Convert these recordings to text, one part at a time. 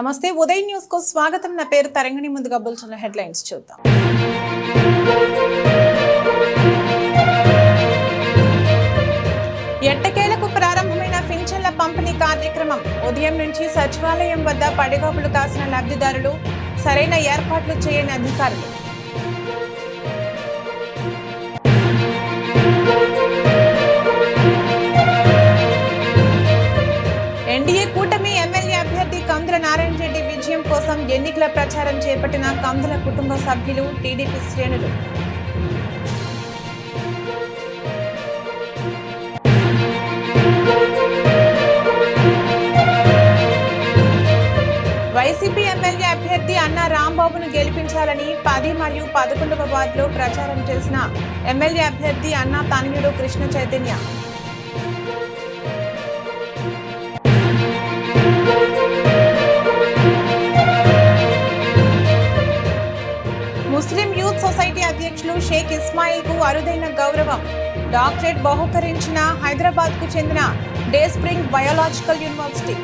నమస్తే. ఉదయ్ న్యూస్కు స్వాగతం. నా పేరు తరంగిణి. ముందుగా బుల్చిన హెడ్లైన్స్ చూద్దాం. ఎట్టకేలకు ప్రారంభమైన పింఛన్ల పంపిణీ కార్యక్రమం. ఉదయం నుంచి సచివాలయం వద్ద పడిగోపులు కాసిన లబ్ధిదారులు సరైన ఏర్పాట్లు చేయని అధికారులు. ప్రచారం చేపట్టిన కందుల కుటుంబ సభ్యులు టీడీపీ శ్రేణులు. వైసీపీ ఎమ్మెల్యే అభ్యర్థి అన్న రాంబాబును గెలిపించాలని పది మరియు పదకొండవ వార్డులో ప్రచారం చేసిన ఎమ్మెల్యే అభ్యర్థి అన్న తనయుడు కృష్ణ చైతన్య. షేక్ ఇస్మాయిల్కు అరుదైన గౌరవం. డాక్టరేట్ బహుకరించిన హైదరాబాద్కు చెందిన డే స్ప్రింగ్ బయోలాజికల్ యూనివర్సిటీ.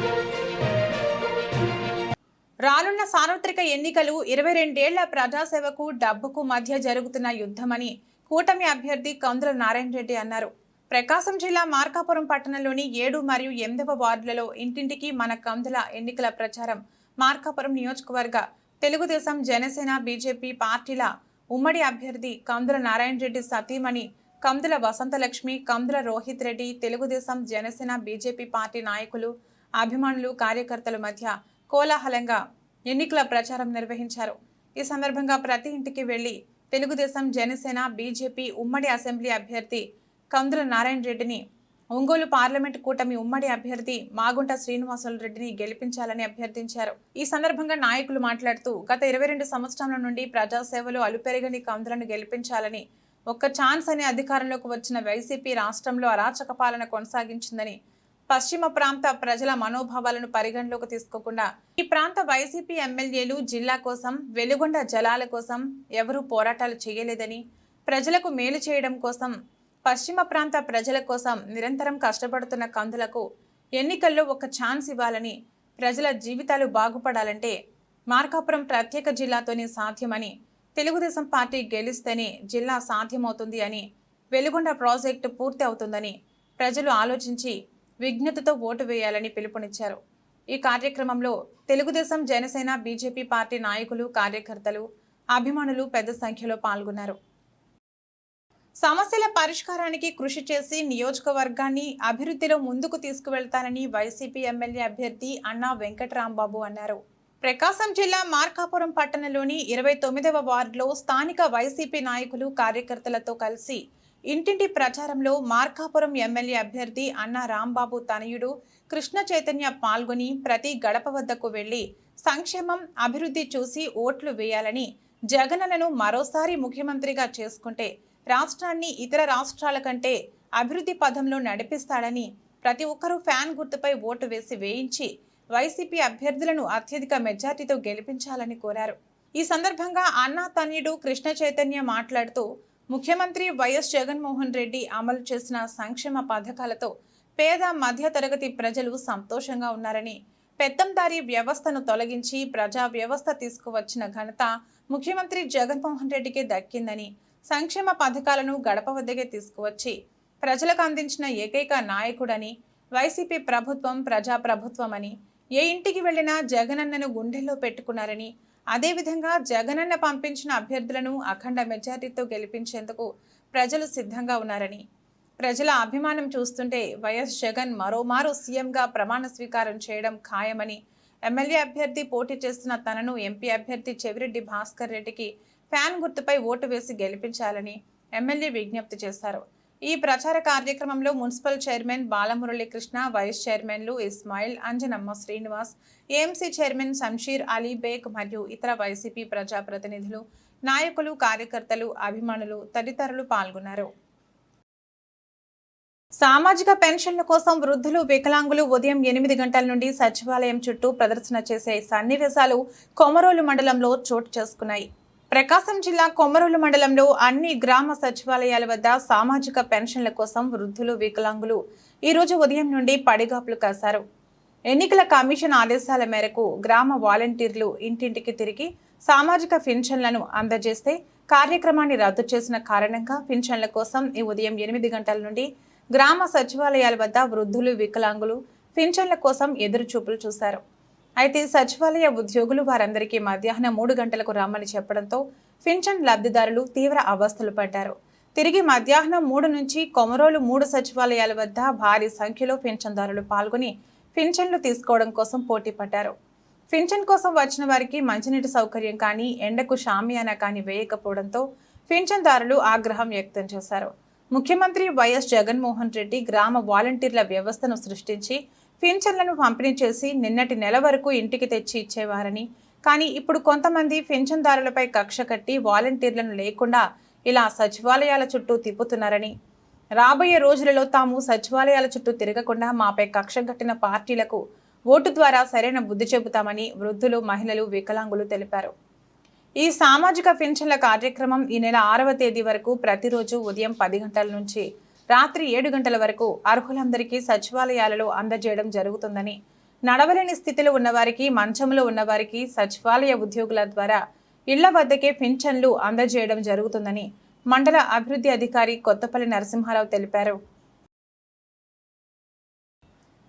రానున్న సార్వత్రిక ఎన్నికలు ఇరవై రెండేళ్ళ ప్రజాసేవకు డబ్బుకు మధ్య జరుగుతున్న యుద్ధమని కూటమి అభ్యర్థి కందుల నారాయణ రెడ్డి అన్నారు. ప్రకాశం జిల్లా మార్కాపురం పట్టణంలోని ఏడు మరియు ఎనిమిదవ వార్డులలో ఇంటింటికి మన కందుల ఎన్నికల ప్రచారం మార్కాపురం నియోజకవర్గ. తెలుగుదేశం జనసేన బీజేపీ పార్టీల ఉమ్మడి అభ్యర్థి కందుల నారాయణ రెడ్డి సతీమణి కందుల వసంతలక్ష్మి కందుల రోహిత్ రెడ్డి తెలుగుదేశం జనసేన బీజేపీ పార్టీ నాయకులు అభిమానులు కార్యకర్తల మధ్య కోలాహలంగా ఎన్నికల ప్రచారం నిర్వహించారు. ఈ సందర్భంగా ప్రతి ఇంటికి వెళ్ళి తెలుగుదేశం జనసేన బీజేపీ ఉమ్మడి అసెంబ్లీ అభ్యర్థి కందుల నారాయణ రెడ్డిని ఒంగోలు పార్లమెంట్ కూటమి ఉమ్మడి అభ్యర్థి మాగుంట శ్రీనివాసులు రెడ్డిని గెలిపించాలని అభ్యర్థించారు. ఈ సందర్భంగా నాయకులు మాట్లాడుతూ గత ఇరవై రెండు సంవత్సరాల నుండి ప్రజాసేవలు అలుపెరగని కందులను గెలిపించాలని ఒక్క ఛాన్స్ అనే అధికారంలోకి వచ్చిన వైసీపీ రాష్ట్రంలో అరాచక పాలన కొనసాగించిందని పశ్చిమ ప్రాంత ప్రజల మనోభావాలను పరిగణలోకి తీసుకోకుండా ఈ ప్రాంత వైసీపీ ఎమ్మెల్యేలు జిల్లా కోసం వెలుగొండ జలాల కోసం ఎవరూ పోరాటాలు చేయలేదని ప్రజలకు మేలు చేయడం కోసం పశ్చిమ ప్రాంత ప్రజల కోసం నిరంతరం కష్టపడుతున్న కందులకు ఎన్నికల్లో ఒక ఛాన్స్ ఇవ్వాలని ప్రజల జీవితాలు బాగుపడాలంటే మార్కాపురం ప్రత్యేక జిల్లాతోనే సాధ్యమని తెలుగుదేశం పార్టీ గెలిస్తేనే జిల్లా సాధ్యమవుతుంది అని వెలుగొండ ప్రాజెక్టు పూర్తి అవుతుందని ప్రజలు ఆలోచించి విజ్ఞతతో ఓటు వేయాలని పిలుపునిచ్చారు. ఈ కార్యక్రమంలో తెలుగుదేశం జనసేన బీజేపీ పార్టీ నాయకులు కార్యకర్తలు అభిమానులు పెద్ద సంఖ్యలో పాల్గొన్నారు. సమస్యల పరిష్కారానికి కృషి చేసి నియోజకవర్గాన్ని అభివృద్ధిలో ముందుకు తీసుకువెళ్తానని వైసీపీ ఎమ్మెల్యే అభ్యర్థి అన్నా వెంకటరాంబాబు అన్నారు. ప్రకాశం జిల్లా మార్కాపురం పట్టణంలోని ఇరవై తొమ్మిదవ వార్డులో స్థానిక వైసీపీ నాయకులు కార్యకర్తలతో కలిసి ఇంటింటి ప్రచారంలో మార్కాపురం ఎమ్మెల్యే అభ్యర్థి అన్నా రాంబాబు తనయుడు కృష్ణ చైతన్య పాల్గొని ప్రతి గడప వద్దకు వెళ్ళి సంక్షేమం అభివృద్ధి చూసి ఓట్లు వేయాలని జగనలను మరోసారి ముఖ్యమంత్రిగా చేసుకుంటే రాష్ట్రాన్ని ఇతర రాష్ట్రాల కంటే అభివృద్ధి పథంలో నడిపిస్తాడని ప్రతి ఒక్కరూ ఫ్యాన్ గుర్తుపై ఓటు వేసి వేయించి వైసీపీ అభ్యర్థులను అత్యధిక మెజార్టీతో గెలిపించాలని కోరారు. ఈ సందర్భంగా అన్నా తనయుడు కృష్ణ చైతన్య మాట్లాడుతూ ముఖ్యమంత్రి వైఎస్ జగన్మోహన్ రెడ్డి అమలు చేసిన సంక్షేమ పథకాలతో పేద మధ్యతరగతి ప్రజలు సంతోషంగా ఉన్నారని పెత్తందారీ వ్యవస్థను తొలగించి ప్రజా వ్యవస్థ తీసుకువచ్చిన ఘనత ముఖ్యమంత్రి జగన్మోహన్ రెడ్డికి దక్కిందని సంక్షేమ పథకాలను గడప వద్దకే తీసుకువచ్చి ప్రజలకు అందించిన ఏకైక నాయకుడని వైసీపీ ప్రభుత్వం ప్రజాప్రభుత్వమని ఏ ఇంటికి వెళ్ళినా జగనన్నను గుండెల్లో పెట్టుకున్నారని అదేవిధంగా జగనన్న పంపించిన అభ్యర్థులను అఖండ మెజారిటీతో గెలిపించేందుకు ప్రజలు సిద్ధంగా ఉన్నారని ప్రజల అభిమానం చూస్తుంటే వైఎస్ జగన్ మరోమారు సీఎంగా ప్రమాణ స్వీకారం చేయడం ఖాయమని ఎమ్మెల్యే అభ్యర్థి పోటీ చేస్తున్న తనను ఎంపీ అభ్యర్థి చెవిరెడ్డి భాస్కర్ రెడ్డికి ఫ్యాన్ గుర్తుపై ఓటు వేసి గెలిపించాలని ఎమ్మెల్యే విజ్ఞప్తి చేశారు. ఈ ప్రచార కార్యక్రమంలో మున్సిపల్ చైర్మన్ బాలమురళీకృష్ణ వైస్ చైర్మన్లు ఇస్మాయిల్ అంజనమ్మ శ్రీనివాస్ ఏఎంసీ చైర్మన్ శంషీర్ అలీ బేగ్ మరియు ఇతర వైసీపీ ప్రజాప్రతినిధులు నాయకులు కార్యకర్తలు అభిమానులు తదితరులు పాల్గొన్నారు. సామాజిక పెన్షన్ల కోసం వృద్ధులు వికలాంగులు ఉదయం ఎనిమిది గంటల నుండి సచివాలయం చుట్టూ ప్రదర్శన చేసే సన్నివేశాలు కొమరోలు మండలంలో చోటు చేసుకున్నాయి. ప్రకాశం జిల్లా కొమరోలు మండలంలో అన్ని గ్రామ సచివాలయాల వద్ద సామాజిక పెన్షన్ల కోసం వృద్ధులు వికలాంగులు ఈరోజు ఉదయం నుండి పడిగాపులు కాశారు. ఎన్నికల కమిషన్ ఆదేశాల మేరకు గ్రామ వాలంటీర్లు ఇంటింటికి తిరిగి సామాజిక పింఛన్లను అందజేస్తే కార్యక్రమాన్ని రద్దు చేసిన కారణంగా పింఛన్ల కోసం ఈ ఉదయం ఎనిమిది గంటల నుండి గ్రామ సచివాలయాల వద్ద వృద్ధులు వికలాంగులు పింఛన్ల కోసం ఎదురుచూపులు చూశారు. అయితే సచివాలయ ఉద్యోగులు వారందరికీ మధ్యాహ్నం మూడు గంటలకు రమ్మని చెప్పడంతో పింఛన్ లబ్ధిదారులు తీవ్ర అవస్థలు పడ్డారు. తిరిగి మధ్యాహ్నం మూడు నుంచి కొమరోలు మూడు సచివాలయాల వద్ద భారీ సంఖ్యలో పింఛన్దారులు పాల్గొని పింఛన్లు తీసుకోవడం కోసం పోటీ పడ్డారు. పింఛన్ కోసం వచ్చిన వారికి మంచినీటి సౌకర్యం కానీ ఎండకు షామియానా కానీ వేయకపోవడంతో పింఛన్దారులు ఆగ్రహం వ్యక్తం చేశారు. ముఖ్యమంత్రి వైఎస్ జగన్మోహన్ రెడ్డి గ్రామ వాలంటీర్ల వ్యవస్థను సృష్టించి పింఛన్లను పంపిణీ చేసి నిన్నటి నెల వరకు ఇంటికి తెచ్చి ఇచ్చేవారని. కానీ ఇప్పుడు కొంతమంది పింఛన్దారులపై కక్ష కట్టి వాలంటీర్లను లేకుండా ఇలా సచివాలయాల చుట్టూ తిప్పుతున్నారని. రాబోయే రోజులలో తాము సచివాలయాల చుట్టూ తిరగకుండా మాపై కక్ష కట్టిన పార్టీలకు ఓటు ద్వారా సరైన బుద్ధి చెబుతామని వృద్ధులు మహిళలు వికలాంగులు తెలిపారు. ఈ సామాజిక పింఛన్ల కార్యక్రమం ఈ నెల ఆరవ తేదీ వరకు ప్రతిరోజు ఉదయం పది గంటల నుంచి రాత్రి ఏడు గంటల వరకు అర్హులందరికీ సచివాలయాలలో అందజేయడం జరుగుతుందని నడవలేని స్థితిలో ఉన్నవారికి మంచంలో ఉన్నవారికి సచివాలయ ఉద్యోగుల ద్వారా ఇళ్ళ వద్దకే పింఛన్లు అందజేయడం జరుగుతుందని మండల అభివృద్ధి అధికారి కొత్తపల్లి నరసింహారావు తెలిపారు.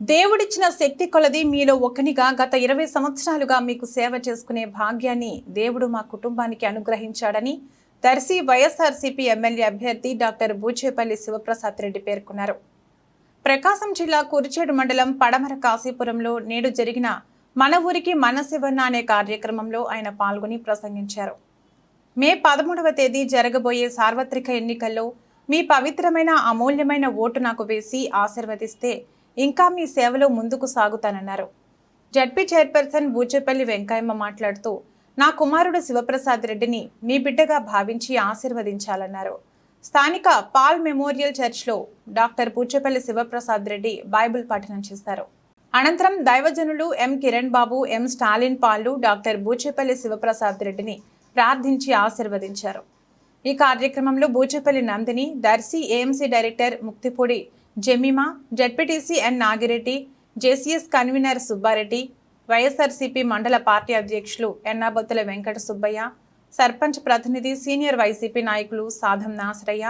దేవుడిచ్చిన శక్తి కొలది మీలో ఒకనిగా గత ఇరవై సంవత్సరాలుగా మీకు సేవ చేసుకునే భాగ్యాన్ని దేవుడు మా కుటుంబానికి అనుగ్రహించాడని దర్శి వైఎస్ఆర్సీపీ ఎమ్మెల్యే అభ్యర్థి డాక్టర్ బూచేపల్లి శివప్రసాద్ రెడ్డి పేర్కొన్నారు. ప్రకాశం జిల్లా కురిచేడు మండలం పడమర కాశీపురంలో నేడు జరిగిన మన ఊరికి మన శివన్న అనే కార్యక్రమంలో ఆయన పాల్గొని ప్రసంగించారు. మే పదమూడవ తేదీ జరగబోయే సార్వత్రిక ఎన్నికల్లో మీ పవిత్రమైన అమూల్యమైన ఓటు నాకు వేసి ఆశీర్వదిస్తే ఇంకా మీ సేవలో ముందుకు సాగుతానన్నారు. జడ్పీ చైర్పర్సన్ బూచేపల్లి వెంకయ్యమ్మ మాట్లాడుతూ నా కుమారుడు శివప్రసాద్ రెడ్డిని మీ బిడ్డగా భావించి ఆశీర్వదించాలన్నారు. స్థానిక పాల్ మెమోరియల్ చర్చ్లో డాక్టర్ పూచపల్లి శివప్రసాద్ రెడ్డి బైబిల్ పఠనం చేశారు. అనంతరం దైవజనులు ఎం కిరణ్ బాబు ఎం స్టాలిన్ పాళ్ళు డాక్టర్ బూచేపల్లి శివప్రసాద్ రెడ్డిని ప్రార్థించి ఆశీర్వదించారు. ఈ కార్యక్రమంలో Buchepalli Nandini Darsi AMC director Muktipudi Jemima ZPTC N Nagireddy JCS convener Subbareddy YSRCP మండల పార్టీ అధ్యక్షులు ఎన్నాబొత్తుల వెంకట సుబ్బయ్య సర్పంచ్ ప్రతినిధి సీనియర్ వైసీపీ నాయకులు సాధం నాసరయ్య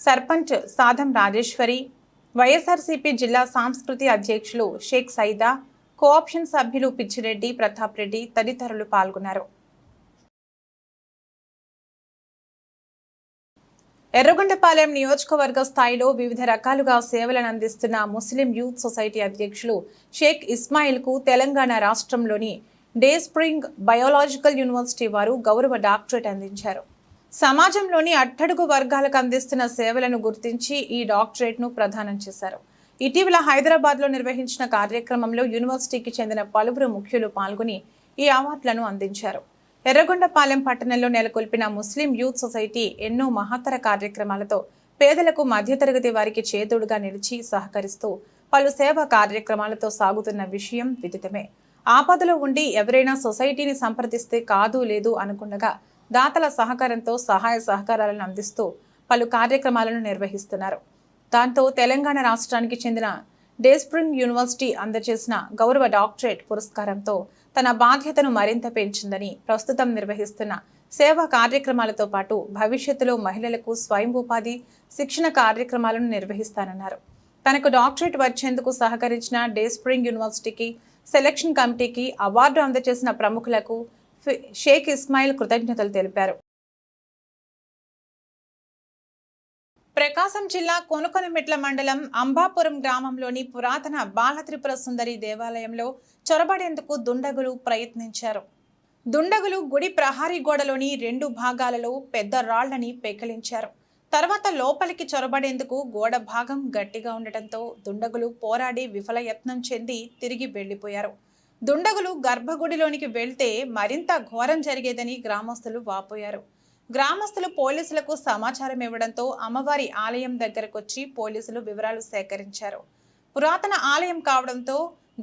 సర్పంచ్ సాధం రాజేశ్వరి వైఎస్ఆర్సీపీ జిల్లా సాంస్కృతి అధ్యక్షులు షేక్ సైదా కోఆప్షన్ సభ్యులు పిచ్చిరెడ్డి ప్రతాప్ రెడ్డి తదితరులు పాల్గొన్నారు. ఎర్రగొండపాలెం నియోజకవర్గ స్థాయిలో వివిధ రకాలుగా సేవలను అందిస్తున్న ముస్లిం యూత్ సొసైటీ అధ్యక్షులు షేక్ ఇస్మాయిల్కు తెలంగాణ రాష్ట్రంలోని డే స్ప్రింగ్ బయోలాజికల్ యూనివర్సిటీ వారు గౌరవ డాక్టరేట్ అందించారు. సమాజంలోని అట్టడుగు వర్గాలకు అందిస్తున్న సేవలను గుర్తించి ఈ డాక్టరేట్ను ప్రదానం చేశారు. ఇటీవల హైదరాబాద్లో నిర్వహించిన కార్యక్రమంలో యూనివర్సిటీకి చెందిన పలువురు ముఖ్యులు పాల్గొని ఈ అవార్డులను అందించారు. ఎర్రగొండపాలెం పట్టణంలో నెలకొల్పిన ముస్లిం యూత్ సొసైటీ ఎన్నో మహత్తర కార్యక్రమాలతో పేదలకు మధ్యతరగతి వారికి చేతుడుగా నిలిచి సహకరిస్తూ పలు సేవా కార్యక్రమాలతో సాగుతున్న విషయం విదితమే. ఆపదలో ఉండి ఎవరైనా సొసైటీని సంప్రదిస్తే కాదు లేదు అనుకుండగా దాతల సహకారంతో సహాయ సహకారాలను అందిస్తూ పలు కార్యక్రమాలను నిర్వహిస్తున్నారు. దాంతో తెలంగాణ రాష్ట్రానికి చెందిన డేస్ప్రింగ్ యూనివర్సిటీ అందజేసిన గౌరవ డాక్టరేట్ పురస్కారంతో తన బాధ్యతను మరింత పెంచిందని ప్రస్తుతం నిర్వహిస్తున్న సేవా కార్యక్రమాలతో పాటు భవిష్యత్తులో మహిళలకు స్వయం ఉపాధి శిక్షణ కార్యక్రమాలను నిర్వహిస్తానన్నారు. తనకు డాక్టరేట్ వచ్చేందుకు సహకరించిన డే స్ప్రింగ్ యూనివర్సిటీకి సెలక్షన్ కమిటీకి అవార్డు అందజేసిన ప్రముఖులకు ఫి- షేక్ ఇస్మాయిల్ కృతజ్ఞతలు తెలిపారు. ప్రకాశం జిల్లా కొనుకొనమెట్ల మండలం అంబాపురం గ్రామంలోని పురాతన బాలత్రిపుర సుందరి దేవాలయంలో చొరబడేందుకు దుండగులు ప్రయత్నించారు. దుండగులు గుడి ప్రహారీ గోడలోని రెండు భాగాలలో పెద్ద రాళ్ళని పెకిలించారు. తర్వాత లోపలికి చొరబడేందుకు గోడ భాగం గట్టిగా ఉండటంతో దుండగులు పోరాడి విఫలయత్నం చెంది తిరిగి వెళ్ళిపోయారు దుండగులు గర్భగుడిలోనికి వెళ్తే మరింత ఘోరం జరిగేదని గ్రామస్తులు వాపోయారు. గ్రామస్తులు పోలీసులకు సమాచారం ఇవ్వడంతో అమ్మవారి ఆలయం దగ్గరకొచ్చి పోలీసులు వివరాలు సేకరించారు. పురాతన ఆలయం కావడంతో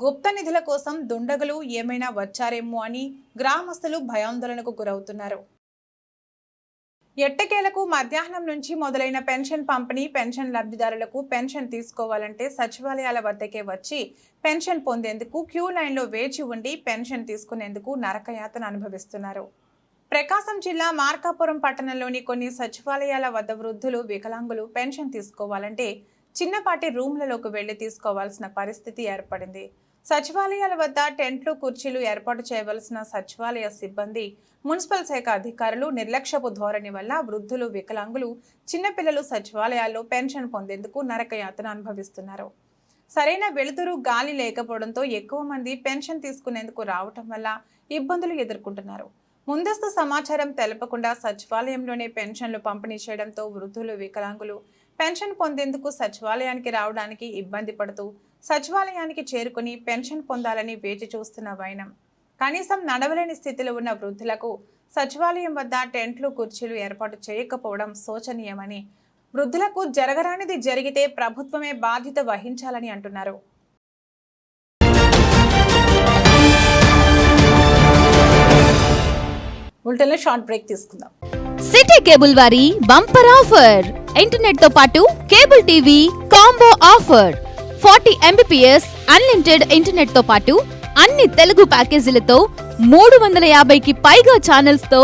గుప్త నిధుల కోసం దుండగులు ఏమైనా వచ్చారేమో అని గ్రామస్తులు భయాందోళనకు గురవుతున్నారు. ఎట్టకేలకు మధ్యాహ్నం నుంచి మొదలైన పెన్షన్ పంపిణీ పెన్షన్ లబ్ధిదారులకు పెన్షన్ తీసుకోవాలంటే సచివాలయాల వద్దకే వచ్చి పెన్షన్ పొందేందుకు క్యూ లైన్లో వేచి ఉండి పెన్షన్ తీసుకునేందుకు నరకయాతన అనుభవిస్తున్నారు. ప్రకాశం జిల్లా మార్కాపురం పట్టణంలోని కొన్ని సచివాలయాల వద్ద వృద్ధులు వికలాంగులు పెన్షన్ తీసుకోవాలంటే చిన్నపాటి రూమ్లలోకి వెళ్ళి తీసుకోవాల్సిన పరిస్థితి ఏర్పడింది. సచివాలయాల వద్ద టెంట్లు కుర్చీలు ఏర్పాటు చేయవలసిన సచివాలయ సిబ్బంది మున్సిపల్ శాఖ అధికారులు నిర్లక్ష్యపు ధోరణి వల్ల వృద్ధులు వికలాంగులు చిన్నపిల్లలు సచివాలయాల్లో పెన్షన్ పొందేందుకు నరకయాతన అనుభవిస్తున్నారు. సరైన వెలుతురు గాలి లేకపోవడంతో ఎక్కువ మంది పెన్షన్ తీసుకునేందుకు రావటం వల్ల ఇబ్బందులు ఎదుర్కొంటున్నారు. ముందస్తు సమాచారం తెలపకుండా సచివాలయంలోనే పెన్షన్లు పంపిణీ చేయడంతో వృద్ధులు వికలాంగులు పెన్షన్ పొందేందుకు సచివాలయానికి రావడానికి ఇబ్బంది పడుతూ సచివాలయానికి చేరుకుని పెన్షన్ పొందాలని వేచి చూస్తున్న వైనం. కనీసం నడవలేని స్థితిలో ఉన్న వృద్ధులకు సచివాలయం వద్ద టెంట్లు కుర్చీలు ఏర్పాటు చేయకపోవడం శోచనీయమని వృద్ధులకు జరగరానిది జరిగితే ప్రభుత్వమే బాధ్యత వహించాలని అంటున్నారు. బులెటిన్లో షార్ట్ బ్రేక్ తీసుకుందాం. సిటీ కేబుల్ వారి బంపర్ ఆఫర్. ఇంటర్నెట్తో పాటు cable TV combo offer. Forty Mbps unlimited ఇంటర్నెట్తో పాటు అన్ని తెలుగు ప్యాకేజీలతో మూడు వందల యాభైకి పైగా ఛానల్స్తో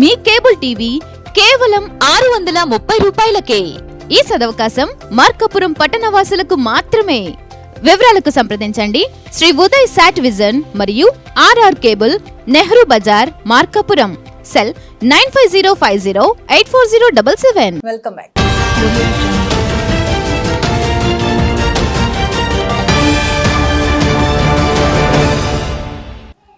మీ కేబుల్ టీవీ కేవలం ఆరు వందల ముప్పై రూపాయలకే. ఈ సదవకాశం మార్కపురం పట్టణవాసులకు మాత్రమే. వివరాలకు సంప్రదించండి. శ్రీ ఉదయ్ శాట్ విజన్ మరియు RR cable Nehru Bazar Markapuram. Cell nine five zero five zero eight four zero double seven. Welcome back.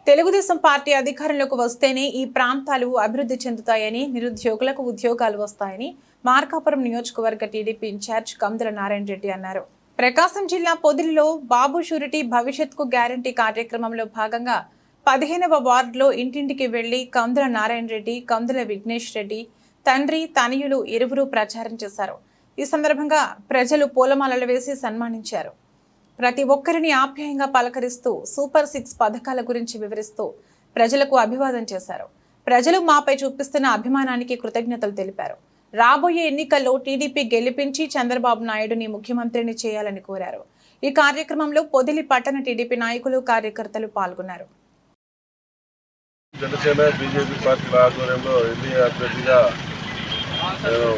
Telugudesam party అధికారంలోకి వస్తేనే ఈ ప్రాంతాలు అభివృద్ధి చెందుతాయని నిరుద్యోగులకు ఉద్యోగాలు వస్తాయని మార్కాపురం నియోజకవర్గ టీడీపీ ఇన్ఛార్జ్ కమదల నారాయణ రెడ్డి అన్నారు. ప్రకాశం జిల్లా పొదిలిలో బాబు షూరిటీ భవిష్యత్కు గ్యారంటీ కార్యక్రమంలో భాగంగా పదిహేనవ వార్డులో ఇంటింటికి వెళ్ళి కందుల నారాయణ రెడ్డి కందుల విఘ్నేష్ రెడ్డి తండ్రి తనయులు ఇరువురు ప్రచారం చేశారు. ఈ సందర్భంగా ప్రజలు పూలమాలలు వేసి సన్మానించారు. ప్రతి ఒక్కరిని ఆప్యాయంగా పలకరిస్తూ సూపర్ సిక్స్ పథకాల గురించి వివరిస్తూ ప్రజలకు అభివాదం చేశారు. ప్రజలు మాపై చూపిస్తున్న అభిమానానికి కృతజ్ఞతలు తెలిపారు. రాబోయే ఎన్నికల్లో టీడీపీ గెలిపించి చంద్రబాబు నాయుడుని ముఖ్యమంత్రిని చేయాలని కోరారు. ఈ కార్యక్రమంలో పొదిలి పట్టణ టీడీపీ నాయకులు కార్యకర్తలు పాల్గొన్నారు. జనసేన బీజేపీ పార్టీల ఆధ్వర్యంలో ఎన్డీఏ అభ్యర్థిగా నేను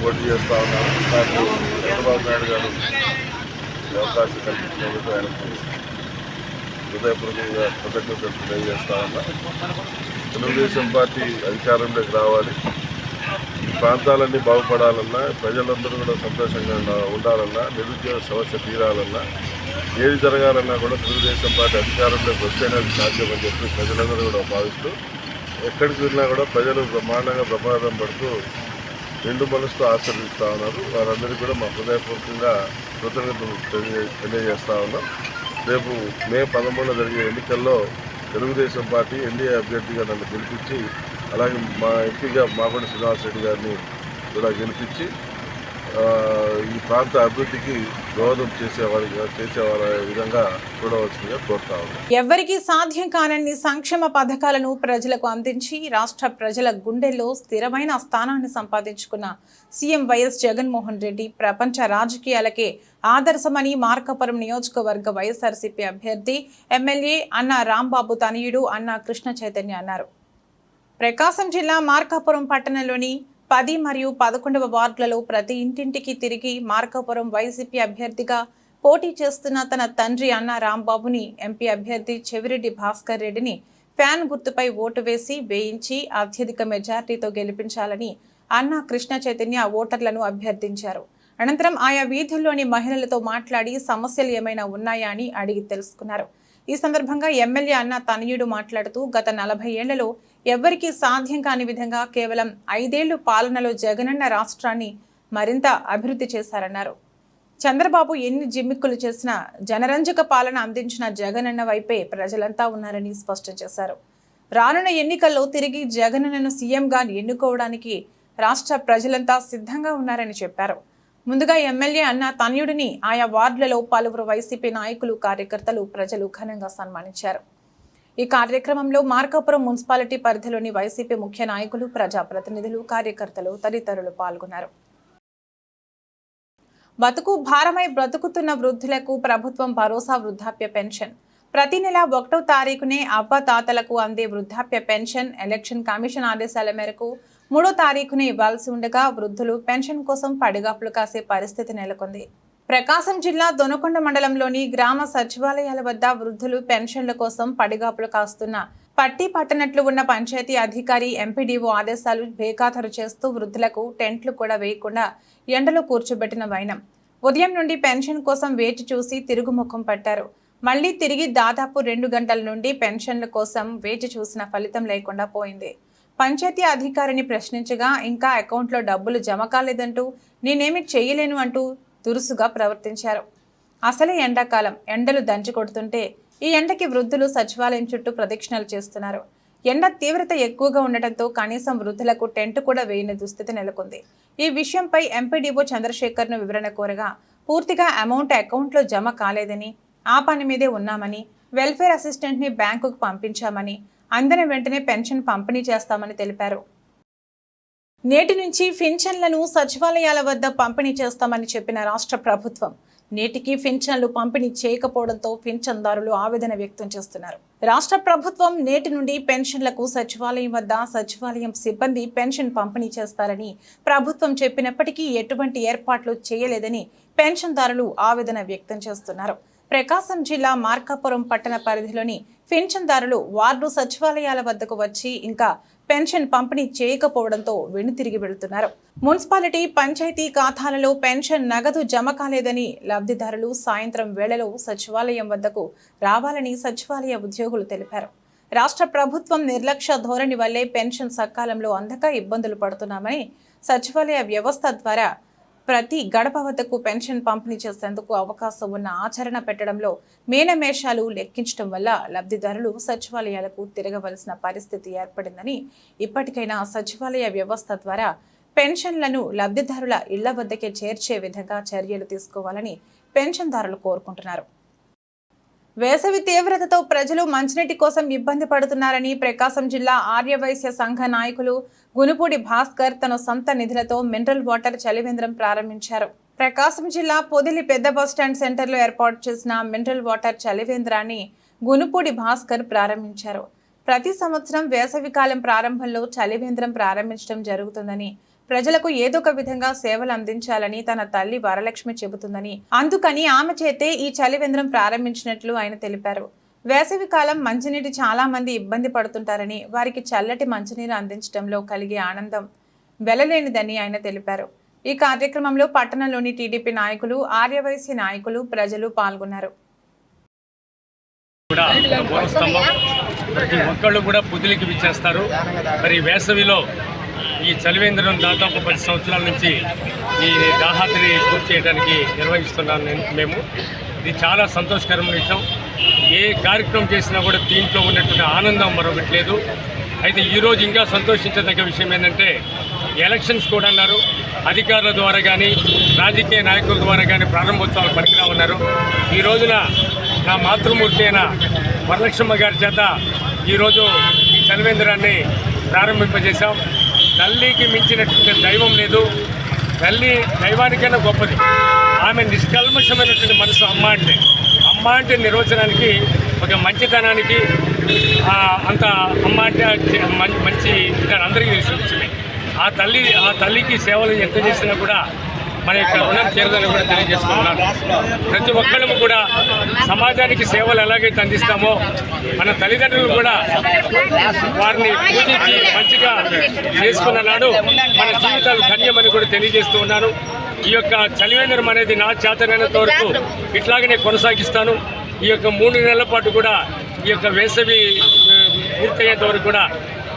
పోటీ చేస్తా ఉన్నాను. నాకు చంద్రబాబు నాయుడు గారు అవకాశం కల్పించినందుకు ఆయనకు హృదయపూర్వకంగా కృతజ్ఞతలు తెలియజేస్తా ఉన్నా. తెలుగుదేశం పార్టీ అధికారంలోకి రావాలి. ఈ ప్రాంతాలన్నీ బాగుపడాలన్నా ప్రజలందరూ కూడా సంతోషంగా ఉండాలన్నా నిరుద్యోగ సమస్య తీరాలన్నా ఏది జరగాలన్నా కూడా తెలుగుదేశం పార్టీ అధికారంలోకి వస్తేనే అది సాధ్యమని చెప్పి ప్రజలందరూ కూడా భావిస్తూ ఎక్కడికి వెళ్ళినా కూడా ప్రజలు బ్రహ్మాండంగా ప్రమాదం పడుతూ రెండు మనసుతో ఆశీర్వదిస్తూ ఉన్నారు. వారందరికీ కూడా మా హృదయపూర్వకంగా కృతజ్ఞతలు తెలియజేస్తూ ఉన్నాం. రేపు మే పదమూడున జరిగే ఎన్నికల్లో తెలుగుదేశం పార్టీ ఎన్డీఏ అభ్యర్థిగా నన్ను గెలిపించి అలాగే మా ఎంపీగా మాగొండ శ్రీనివాస్ రెడ్డి గారిని కూడా గెలిపించి ఈ ప్రాంత అభివృద్ధికి దోహదం చేసేవారి చేసేవారి విధంగా చూడవలసిందిగా కోరుతా ఎవరికి సాధ్యం కానన్ని సంక్షేమ పథకాలను ప్రజలకు అందించి రాష్ట్ర ప్రజల గుండెల్లో స్థిరమైన స్థానాన్ని సంపాదించుకున్న సీఎం వైఎస్ జగన్మోహన్ రెడ్డి ప్రపంచ రాజకీయాలకే ఆదర్శమని మార్కాపురం నియోజకవర్గ వైఎస్ఆర్సీపీ అభ్యర్థి ఎమ్మెల్యే అన్న రాంబాబు తనయుడు అన్న కృష్ణ చైతన్య అన్నారు. ప్రకాశం జిల్లా మార్కాపురం పట్టణంలోని పది మరియు పదకొండవ వార్డులలో ప్రతి ఇంటింటికి తిరిగి మార్కాపురం వైసీపీ అభ్యర్థిగా పోటీ చేస్తున్న తన తండ్రి అన్న రాంబాబుని ఎంపీ అభ్యర్థి చెవిరెడ్డి భాస్కర్ రెడ్డిని ఫ్యాన్ గుర్తుపై ఓటు వేసి వేయించి అత్యధిక మెజార్టీతో గెలిపించాలని అన్న కృష్ణ చైతన్య ఓటర్లను అభ్యర్థించారు. అనంతరం ఆయా వీధుల్లోని మహిళలతో మాట్లాడి సమస్యలు ఏమైనా ఉన్నాయా అని అడిగి తెలుసుకున్నారు. ఈ సందర్భంగా ఎమ్మెల్యే అన్న తనయుడు మాట్లాడుతూ గత నలభై ఏళ్ళలో ఎవ్వరికీ సాధ్యం కాని విధంగా కేవలం ఐదేళ్ళు పాలనలో జగనన్న రాష్ట్రాన్ని మరింత అభివృద్ధి చేశారన్నారు. చంద్రబాబు ఎన్ని జిమ్మిక్కులు చేసినా జనరంజక పాలన అందించిన జగనన్న వైపే ప్రజలంతా ఉన్నారని స్పష్టం చేశారు. రానున్న ఎన్నికల్లో తిరిగి జగనన్నను సీఎంగా ఎన్నుకోవడానికి రాష్ట్ర ప్రజలంతా సిద్ధంగా ఉన్నారని చెప్పారు. ముందుగా ఎమ్మెల్యే అన్న తనయుడిని ఆయా వార్డులలో పలువురు వైసీపీ నాయకులు కార్యకర్తలు ప్రజలు ఘనంగా సన్మానించారు. ఈ కార్యక్రమంలో మార్కాపురం మున్సిపాలిటీ పరిధిలోని వైసీపీ ముఖ్య నాయకులు ప్రజాప్రతినిధులు కార్యకర్తలు తదితరులు పాల్గొన్నారు. బతుకు భారమై బ్రతుకుతున్న వృద్ధులకు ప్రభుత్వం భరోసా వృద్ధాప్య పెన్షన్. ప్రతి నెల ఒకటో తారీఖునే అవ్వ తాతలకు అందే వృద్ధాప్య పెన్షన్. ఎలక్షన్ కమిషన్ ఆదేశాల మేరకు మూడో తారీఖునే ఇవ్వాల్సి ఉండగా వృద్ధులు పెన్షన్ కోసం పడిగాపులు కాసే పరిస్థితి నెలకొంది. ప్రకాశం జిల్లా దొనకొండ మండలంలోని గ్రామ సచివాలయాల వద్ద వృద్ధులు పెన్షన్ల కోసం పడిగాపులు కాస్తున్న పట్టి పట్టనట్లు ఉన్న పంచాయతీ అధికారి ఎంపీడీఓ ఆదేశాలు బేఖాతరు చేస్తూ వృద్ధులకు టెంట్లు కూడా వేయకుండా ఎండలో కూర్చోబెట్టిన వైనం. ఉదయం నుండి పెన్షన్ కోసం వేచి చూసి తిరుగుముఖం పట్టారు. మళ్ళీ తిరిగి దాదాపు రెండు గంటల నుండి పెన్షన్ల కోసం వేచి చూసిన ఫలితం లేకుండా పోయింది. పంచాయతీ అధికారిని ప్రశ్నించగా ఇంకా అకౌంట్లో డబ్బులు జమ కాలేదంటూ నేనేమి చేయలేను అంటూ దురుసుగా ప్రవర్తించారు. అసలే ఎండాకాలం ఎండలు దంచి కొడుతుంటే ఈ ఎండకి వృద్ధులు సచివాలయం చుట్టూ ప్రదక్షిణలు చేస్తున్నారు. ఎండ తీవ్రత ఎక్కువగా ఉండటంతో కనీసం వృద్ధులకు టెంట్ కూడా వేయని దుస్థితి నెలకొంది. ఈ విషయంపై ఎంపీడీఓ చంద్రశేఖర్ను వివరణ కోరగా పూర్తిగా అమౌంట్ అకౌంట్లో జమ కాలేదని ఆ పని మీదే ఉన్నామని వెల్ఫేర్ అసిస్టెంట్ని బ్యాంకుకు పంపించామని అందిన వెంటనే పెన్షన్ పంపిణీ చేస్తామని తెలిపారు. నేటి నుంచి పింఛన్లను సచివాలయాల వద్ద పంపిణీ చేస్తామని చెప్పిన రాష్ట్ర ప్రభుత్వం నేటికి పింఛన్లు పంపిణీ చేయకపోవడంతో పింఛన్దారులు ఆవేదన వ్యక్తం చేస్తున్నారు. రాష్ట్ర ప్రభుత్వం నేటి నుండి పెన్షన్లకు సచివాలయం వద్ద సచివాలయం సిబ్బంది పెన్షన్ పంపిణీ చేస్తారని ప్రభుత్వం చెప్పినప్పటికీ ఎటువంటి ఏర్పాట్లు చేయలేదని పెన్షన్దారులు ఆవేదన వ్యక్తం చేస్తున్నారు. ప్రకాశం జిల్లా మార్కాపురం పట్టణ పరిధిలోని పెన్షన్దారులు వార్డు సచివాలయాల వద్దకు వచ్చి ఇంకా పెన్షన్ పంపిణీ చేయకపోవడంతో వెనుతిరిగి వెళుతున్నారు. మున్సిపాలిటీ పంచాయతీ ఖాతాలలో పెన్షన్ నగదు జమ కాలేదని లబ్ధిదారులు సాయంత్రం వేళలో సచివాలయం వద్దకు రావాలని సచివాలయ ఉద్యోగులు తెలిపారు. రాష్ట్ర ప్రభుత్వం నిర్లక్ష్య ధోరణి వల్లే పెన్షన్ సకాలంలో అందక ఇబ్బందులు పడుతున్నామని సచివాలయ వ్యవస్థ ద్వారా ప్రతి గడప వద్దకు పెన్షన్ పంపిణీ చేసేందుకు అవకాశం ఉన్న ఆచరణ పెట్టడంలో మేనమేషాలు లెక్కించడం వల్ల లబ్ధిదారులు సచివాలయాలకు తిరగవలసిన పరిస్థితి ఏర్పడిందని ఇప్పటికైనా సచివాలయ వ్యవస్థ ద్వారా పెన్షన్లను లబ్ధిదారుల ఇళ్ళ వద్దకే చేర్చే విధంగా చర్యలు తీసుకోవాలని పెన్షన్దారులు కోరుకుంటున్నారు. వేసవి తీవ్రతతో ప్రజలు మంచినీటి కోసం ఇబ్బంది పడుతున్నారని ప్రకాశం జిల్లా ఆర్యవైశ్య సంఘ నాయకులు గునుపూడి భాస్కర్ తన సొంత నిధులతో మినరల్ వాటర్ చలివేంద్రం ప్రారంభించారు. ప్రకాశం జిల్లా పొదిలి పెద్ద బస్టాండ్ సెంటర్లో ఏర్పాటు చేసిన మినరల్ వాటర్ చలివేంద్రాన్ని గునుపూడి భాస్కర్ ప్రారంభించారు. ప్రతి సంవత్సరం వేసవికాలం ప్రారంభంలో చలివేంద్రం ప్రారంభించడం జరుగుతుందని ప్రజలకు ఏదో ఒక విధంగా సేవలు అందించాలని తన తల్లి వరలక్ష్మి చెబుతుందని. అందుకని ఆమె చేతే ఈ చలివేంద్రం ప్రారంభించినట్లు ఆయన తెలిపారు. వేసవి కాలం మంచినీటి చాలా మంది ఇబ్బంది పడుతుంటారని వారికి చల్లటి మంచినీరు అందించడంలో కలిగే ఆనందం వెలలేనిదని ఆయన తెలిపారు. ఈ కార్యక్రమంలో పట్టణంలోని టీడీపీ నాయకులు ఆర్యవైసీ నాయకులు ప్రజలు పాల్గొన్నారు. ప్రతి ఒక్కళ్ళు కూడా పుదిలికి విచ్చేస్తారు. మరి వేసవిలో ఈ చలివేంద్రం దాదాపు పది సంవత్సరాల నుంచి ఈ దాహాద్రి పూర్తి చేయడానికి నిర్వహిస్తున్నాను మేము. ఇది చాలా సంతోషకరమైన విషయం. ఏ కార్యక్రమం చేసినా కూడా దీంట్లో ఉన్నటువంటి ఆనందం మరొకటి లేదు. అయితే ఈరోజు ఇంకా సంతోషించదగ్గ విషయం ఏంటంటే ఎలక్షన్స్ కూడా అన్నారు. అధికారుల ద్వారా కానీ రాజకీయ నాయకుల ద్వారా కానీ ప్రారంభోత్సవాలు పనికిరామన్నారు ఈ రోజున నా మాతృమూర్తి అయిన వరలక్ష్మ గారి చేత ఈరోజు ఈ చలివేంద్రాన్ని ప్రారంభింపజేశాం. తల్లికి మించినటువంటి దైవం లేదు. తల్లి దైవానికైనా గొప్పది. ఆమె నిష్కల్మషమైనటువంటి మనసు అమ్మ అంటే. అమ్మ అంటే నిర్వచనానికి ఒక మంచితనానికి అంత అమ్మ అంటే మంచి ఇది అందరికీ తెలిసిన విషయమే ఆ తల్లి ఆ తల్లికి సేవలు ఎంత చేసినా కూడా మన యొక్క రుణం తీరదని కూడా తెలియజేస్తున్నాను ప్రతి ఒక్కళ్ళము కూడా సమాజానికి సేవలు ఎలాగైతే అందిస్తామో మన తల్లిదండ్రులు కూడా వారిని పూజించి మంచిగా చేసుకున్న నాడు మన జీవితాలు ధన్యమని కూడా తెలియజేస్తూ ఉన్నాను. ఈ యొక్క చలివేంద్రం అనేది నా చేతనైనంత వరకు ఇట్లాగనే కొనసాగిస్తాను. ఈ యొక్క మూడు నెలల పాటు కూడా ఈ యొక్క వేసవి పూర్తయ్యేంత వరకు కూడా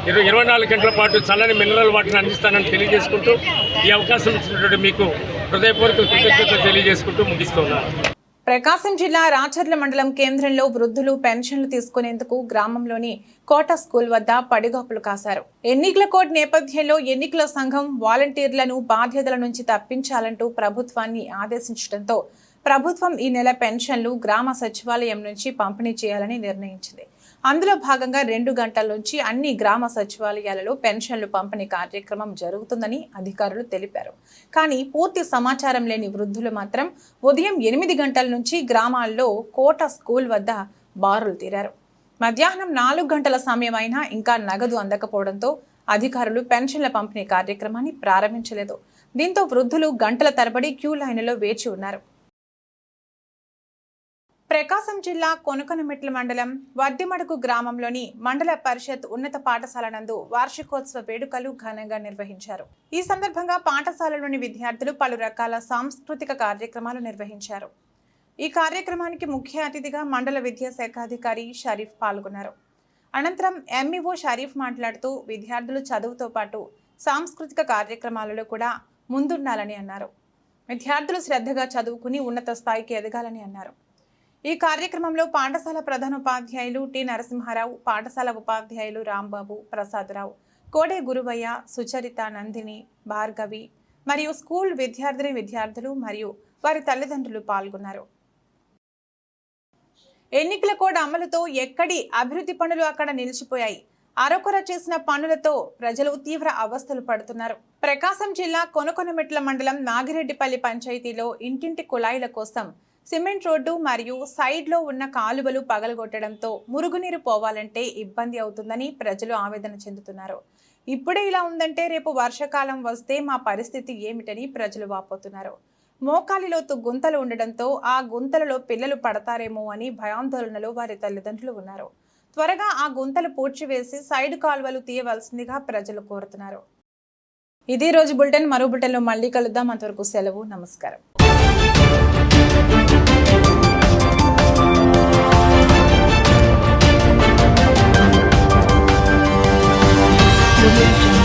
ఇరవై ఇరవై నాలుగు గంటల పాటు చల్లని మినరల్ వాటిని అందిస్తానని తెలియజేసుకుంటూ ఈ అవకాశం ఇచ్చినటువంటి మీకు హృదయపూర్వక కృతజ్ఞతలు తెలియజేసుకుంటూ ముగిస్తున్నాను. ప్రకాశం జిల్లా రాచర్ల మండలం కేంద్రంలో వృద్ధులు పెన్షన్లు తీసుకునేందుకు గ్రామంలోని కోట స్కూల్ వద్ద పడిగాపులు కాశారు. ఎన్నికల కోడ్ నేపథ్యంలో ఎన్నికల సంఘం వాలంటీర్లను బాధ్యతల నుంచి తప్పించాలంటూ ప్రభుత్వాన్ని ఆదేశించడంతో ప్రభుత్వం ఈ నెల పెన్షన్లు గ్రామ సచివాలయం నుంచి పంపిణీ చేయాలని నిర్ణయించింది. అందులో భాగంగా రెండు గంటల నుంచి అన్ని గ్రామ సచివాలయాలలో పెన్షన్లు పంపిణీ కార్యక్రమం జరుగుతుందని అధికారులు తెలిపారు. కానీ పూర్తి సమాచారం లేని వృద్ధులు మాత్రం ఉదయం ఎనిమిది గంటల నుంచి గ్రామాల్లో కోట స్కూల్ వద్ద బారులు తీరారు. మధ్యాహ్నం నాలుగు గంటల సమయం అయినా ఇంకా నగదు అందకపోవడంతో అధికారులు పెన్షన్ల పంపిణీ కార్యక్రమాన్ని ప్రారంభించలేదు. దీంతో వృద్ధులు గంటల తరబడి క్యూ లైన్లో వేచి ఉన్నారు. ప్రకాశం జిల్లా కొనకొనమెట్ల మండలం వడ్డిమడుగు గ్రామంలోని మండల పరిషత్ ఉన్నత పాఠశాల నందు వార్షికోత్సవ వేడుకలు ఘనంగా నిర్వహించారు. ఈ సందర్భంగా పాఠశాలలోని విద్యార్థులు పలు రకాల సాంస్కృతిక కార్యక్రమాలు నిర్వహించారు. ఈ కార్యక్రమానికి ముఖ్య అతిథిగా మండల విద్యాశాఖాధికారి షరీఫ్ పాల్గొన్నారు. అనంతరం ఎంఈఓ షరీఫ్ మాట్లాడుతూ విద్యార్థులు చదువుతో పాటు సాంస్కృతిక కార్యక్రమాలలో కూడా ముందుండాలని అన్నారు. విద్యార్థులు శ్రద్ధగా చదువుకుని ఉన్నత స్థాయికి ఎదగాలని అన్నారు. ఈ కార్యక్రమంలో పాఠశాల ప్రధానోపాధ్యాయులు టి నరసింహారావు పాఠశాల ఉపాధ్యాయులు రాంబాబు ప్రసాదరావు కోడే గురువయ్య సుచరిత నందిని భార్గవి మరియు స్కూల్ విద్యార్థిని విద్యార్థులు మరియు వారి తల్లిదండ్రులు పాల్గొన్నారు. ఎన్నికల కోడ్ అమలుతో ఎక్కడి అభివృద్ధి పనులు అక్కడ నిలిచిపోయాయి? అరకొర చేసిన పనులతో ప్రజలు తీవ్ర అవస్థలు పడుతున్నారు. ప్రకాశం జిల్లా కొనకొనమెట్ల మండలం నాగిరెడ్డిపల్లి పంచాయతీలో ఇంటింటి కుళాయిల కోసం సిమెంట్ రోడ్డు మరియు సైడ్లో ఉన్న కాలువలు పగలగొట్టడంతో మురుగునీరు పోవాలంటే ఇబ్బంది అవుతుందని ప్రజలు ఆవేదన చెందుతున్నారు. ఇప్పుడే ఇలా ఉందంటే రేపు వర్షాకాలం వస్తే మా పరిస్థితి ఏమిటని ప్రజలు వాపోతున్నారు. మోకాలిలోతు గుంతలు ఉండడంతో ఆ గుంతలలో పిల్లలు పడతారేమో అని భయాందోళనలో వారి తల్లిదండ్రులు ఉన్నారు. త్వరగా ఆ గుంతలు పూడ్చివేసి సైడ్ కాలువలు తీయవలసిందిగా ప్రజలు కోరుతున్నారు. ఇదే రోజు బులెటిన్ మరో బులెటిన్లో మళ్ళీ కలుద్దాం. అంతవరకు సెలవు నమస్కారం. Removed.